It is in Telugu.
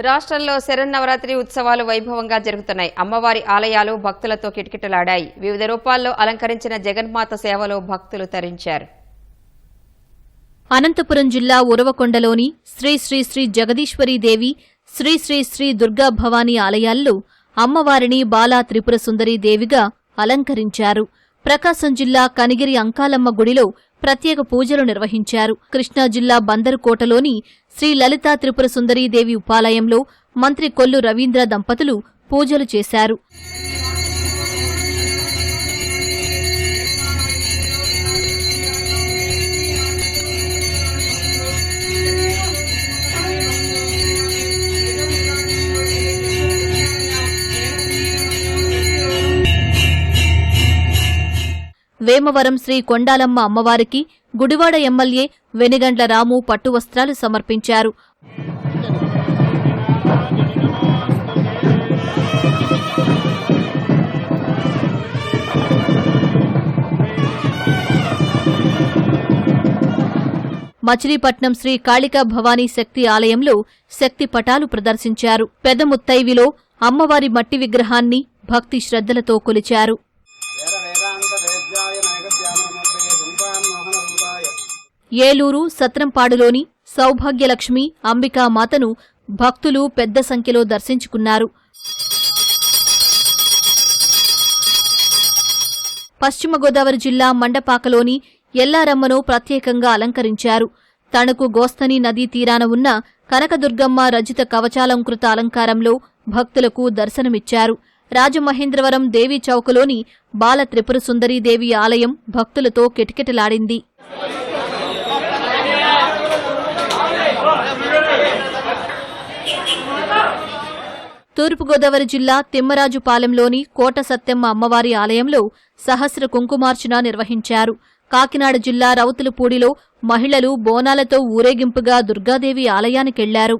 రాష్ట్రంలో శరన్నవరాత్రి ఉత్సవాలు వైభవంగా జరుగుతున్నాయి. అమ్మవారి ఆలయాలు భక్తులతో కిటకిటలాడాయి. వివిధ రూపాల్లో అలంకరించిన జగన్మాత సేవలో భక్తులు తరించారు. అనంతపురం జిల్లా ఉరవకొండలోని శ్రీ శ్రీ శ్రీ జగదీశ్వరీదేవి శ్రీ శ్రీ శ్రీ దుర్గా భవానీ ఆలయాల్లో అమ్మవారిని బాలా త్రిపుర సుందరీ దేవిగా అలంకరించారు. ప్రకాశం జిల్లా కనిగిరి అంకాలమ్మ గుడిలో ప్రత్యేక పూజలు నిర్వహించారు. కృష్ణా జిల్లా బందరుకోటలోని శ్రీ లలితా త్రిపుర సుందరీదేవి ఉపాలయంలో మంత్రి కొల్లు రవీంద్ర దంపతులు పూజలు చేశారు. వేమవరం శ్రీ కొండాలమ్మ అమ్మవారికి గుడివాడ ఎమ్మెల్యే వెనిగండ్ల రాము పట్టు వస్త్రాలు సమర్పించారు. మచిలీపట్నం శ్రీ కాళికా భవానీ శక్తి ఆలయంలో శక్తి పటాలు ప్రదర్శించారు. పెద్ద ముత్తైవిలో అమ్మవారి మట్టి విగ్రహాన్ని భక్తి శ్రద్ధలతో కొలిచారు. ఏలూరు సత్రంపాడులోని సౌభాగ్యలక్ష్మి అంబికా మాతను భక్తులు పెద్ద సంఖ్యలో దర్శించుకున్నారు. పశ్చిమ గోదావరి జిల్లా మండపాకలోని ఎల్లారమ్మను ప్రత్యేకంగా అలంకరించారు. తణుకు గోస్తని నదీ తీరాన ఉన్న కనకదుర్గమ్మ రజిత కవచాలంకృత అలంకారంలో భక్తులకు దర్శనమిచ్చారు. రాజమహేంద్రవరం దేవీ చౌకలోని బాల త్రిపుర సుందరీదేవి ఆలయం భక్తులతో కిటకిటలాడింది. తూర్పుగోదావరి జిల్లా తిమ్మరాజుపాలెంలోని కోట సత్యమ్మ అమ్మవారి ఆలయంలో సహస్ర కుంకుమార్చన నిర్వహించారు. కాకినాడ జిల్లా రౌతులపూడిలో మహిళలు బోనాలతో ఊరేగింపుగా దుర్గాదేవి ఆలయానికెళ్ళారు.